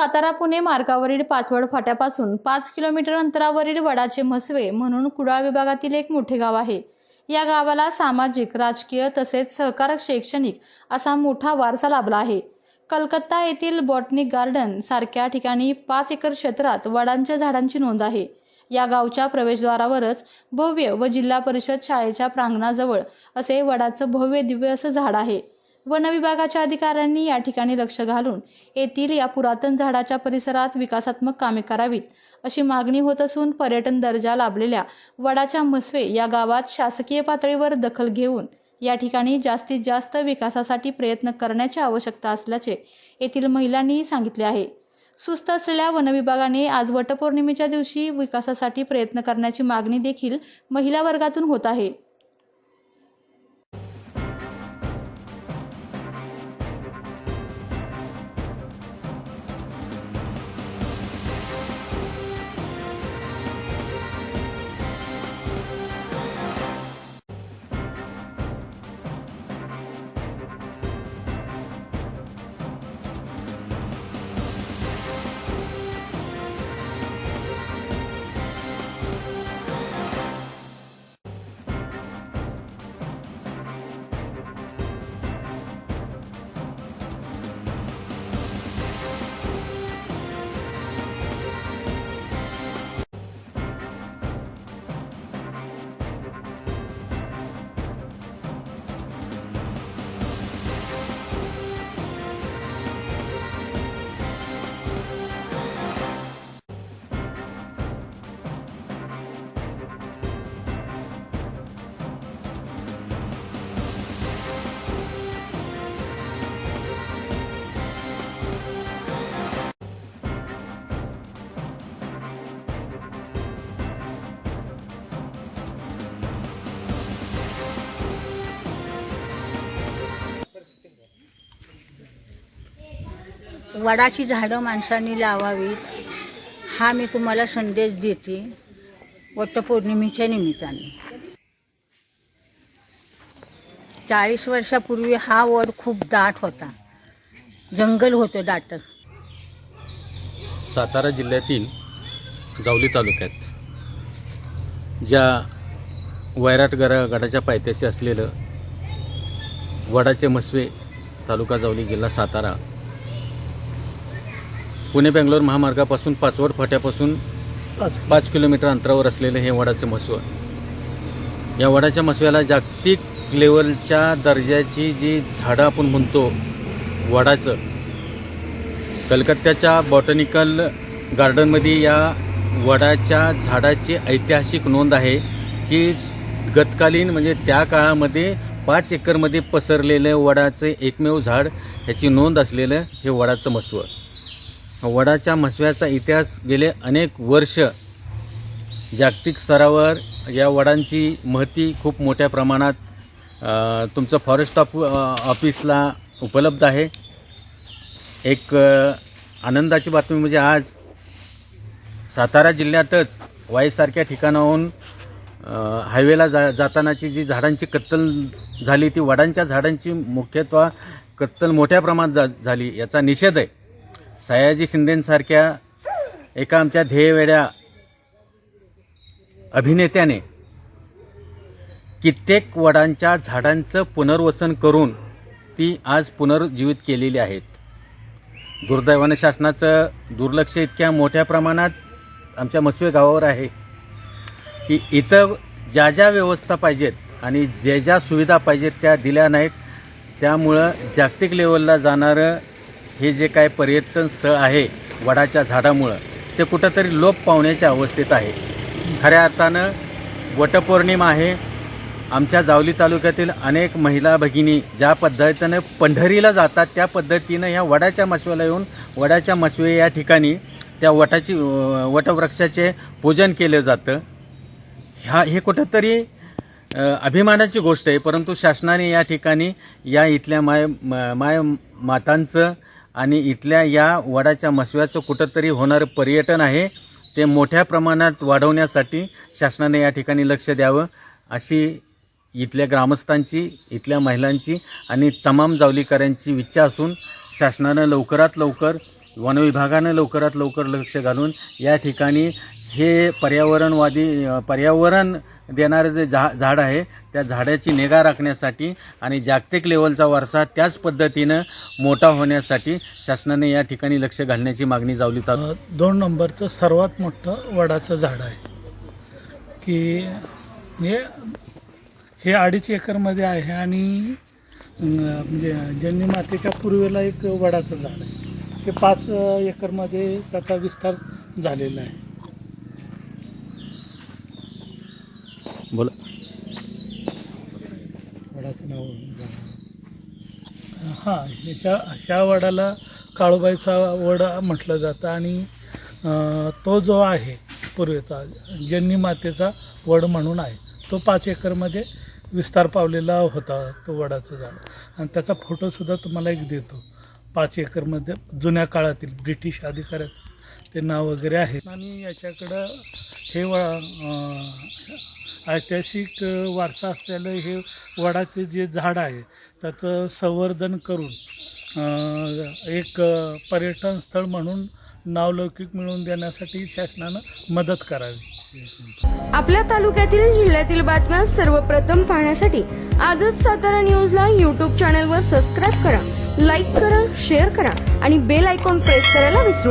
सातारा पुणे मार्गावरील पाचवड फाट्यापासून पाच किलोमीटर अंतरावरील वडाचे म्हसवे म्हणून कुडाळ विभागातील एक मोठे गाव आहे. या गावाला सामाजिक राजकीय तसेच सहकार शैक्षणिक असा मोठा वारसा लाभला आहे. कलकत्ता येथील बॉटनिक गार्डन सारख्या ठिकाणी पाच एकर क्षेत्रात वडांच्या झाडांची नोंद आहे. या गावच्या प्रवेशद्वारावरच भव्य व जिल्हा परिषद शाळेच्या प्रांगणाजवळ असे वडाचं भव्य दिव्य असं झाड आहे. वन विभागाच्या अधिकाऱ्यांनी या ठिकाणी लक्ष घालून येथील या पुरातन झाडाच्या परिसरात विकासात्मक कामे करावीत अशी मागणी होत असून पर्यटन दर्जा लाभलेल्या वडाच्या म्हसवे या गावात शासकीय पातळीवर दखल घेऊन या ठिकाणी जास्तीत जास्त विकासासाठी प्रयत्न करण्याची आवश्यकता असल्याचे येथील महिलांनी सांगितले आहे. सुस्त असलेल्या वनविभागाने आज वटपौर्णिमेच्या दिवशी विकासासाठी प्रयत्न करण्याची मागणी देखील महिला वर्गातून होत आहे. वडाची झाडं माणसांनी लावावीत हा मी तुम्हाला संदेश देते वटपौर्णिमेच्या निमित्ताने. चाळीस वर्षापूर्वी हा वड खूप दाट होता. जंगल होतं दाट. सातारा जिल्ह्यातील जावली तालुक्यात ज्या वैराट गरा गडाच्या पायथ्याशी असलेलं वडाचे मस्वे तालुका जावली जिल्हा सातारा पुणे बेंगलोर महामार्गापासून पाचवड फाट्यापासून पाच किलोमीटर अंतरावर असलेलं हे वडाचं मसवं या वडाच्या मसव्याला जागतिक लेवलच्या दर्जाची जी झाडं आपण म्हणतो वडाचं कलकत्त्याच्या बॉटनिकल गार्डनमध्ये या वडाच्या झाडाची ऐतिहासिक नोंद आहे की गतकालीन म्हणजे त्या काळामध्ये पाच एकरमध्ये पसरलेलं वडाचं एकमेव झाड ह्याची नोंद असलेलं हे वडाचं मसवं वडाच्या मसव्याचा इतिहास गेले अनेक वर्ष. जागतिक स्तरावर या वडांची महती खूप मोठ्या प्रमाणात तुमचं फॉरेस्ट ऑफ ऑफिसला उपलब्ध आहे. एक आनंदाची बातमी म्हणजे आज सातारा जिल्ह्यातच वाईसारख्या ठिकाणाहून हायवेला जा जातानाची जी झाडांची कत्तल झाली ती वडांच्या झाडांची मुख्यत्व कत्तल मोठ्या प्रमाणात जा झाली याचा निषेध आहे. सयाजी शिंदेंसारख्या एका आमच्या ध्येयवेड्या अभिनेत्याने कित्येक वडांच्या झाडांचं पुनर्वसन करून ती आज पुनर्जीवित केलेली आहेत. दुर्दैवानं शासनाचं दुर्लक्ष इतक्या मोठ्या प्रमाणात आमच्या मसवे गावावर आहे की इथं ज्या ज्या व्यवस्था पाहिजेत आणि ज्या ज्या सुविधा पाहिजेत त्या दिल्या नाहीत त्यामुळं जागतिक लेवलला जाणारं हे जे काय पर्यटन स्थळ आहे वडाच्या झाडामुळं ते कुठंतरी लोप पावण्याच्या अवस्थेत आहे. खऱ्या अर्थानं वटपौर्णिमा आहे. आमच्या जावली तालुक्यातील अनेक महिला भगिनी ज्या पद्धतीनं पंढरीला जातात त्या पद्धतीनं ह्या वडाच्या मशव्याला येऊन वडाच्या मशवे या ठिकाणी त्या वटाची वटवृक्षाचे पूजन केलं जातं. ह्या हे कुठंतरी अभिमानाची गोष्ट आहे परंतु शासनाने या ठिकाणी या इथल्या माय म- माय मातांचं आणि इथल्या या वडाच्या मसव्याचं कुठंतरी होणारं पर्यटन आहे ते मोठ्या प्रमाणात वाढवण्यासाठी शासनाने या ठिकाणी लक्ष द्यावं अशी इथल्या ग्रामस्थांची इथल्या महिलांची आणि तमाम जावलीकरांची इच्छा असून शासनानं लवकरात लवकर वनविभागानं लवकरात लवकर लक्ष घालून या ठिकाणी हे पर्यावरणवादी पर्यावरण देणारं जे झा झाड आहे त्या झाडाची निगा राखण्यासाठी आणि जागतिक लेवलचा वारसा त्याच पद्धतीनं मोठा होण्यासाठी शासनाने या ठिकाणी लक्ष घालण्याची मागणी जावली तर दोन नंबरचं सर्वात मोठं वडाचं झाड आहे. की हे हे अडीच एकरमध्ये आहे आणि म्हणजे जन्नी मातेच्या पूर्वेला एक वडाचं झाड आहे ते पाच एकरमध्ये त्याचा विस्तार झालेला आहे. बोला. वडाचं नाव हां ह्या ह्या वडाला काळूबाईचा वड म्हटलं जातं आणि तो जो आहे पूर्वेचा जन्नी मातेचा वड म्हणून आहे तो पाच एकरमध्ये विस्तार पावलेला होता तो वडाचं झाड. आणि त्याचा फोटोसुद्धा तुम्हाला एक देतो. पाच एकरमध्ये जुन्या काळातील ब्रिटिश अधिकाऱ्याचं ते नाव वगैरे आहे. आणि याच्याकडं हे व ऐतिहासिक वारसा असलेलं हे वडाचे जे झाड आहे त्याचं संवर्धन करून एक पर्यटन स्थळ म्हणून नावलौकिक मिळवून देण्यासाठी शासनानं मदत करावी. आपल्या तालुक्यातील जिल्ह्यातील बातम्या सर्वप्रथम पाहण्यासाठी आजच सातारा न्यूजला यूट्यूब चॅनलवर सबस्क्राईब करा लाईक करा शेअर करा आणि बेल आयकॉन प्रेस करायला विसरू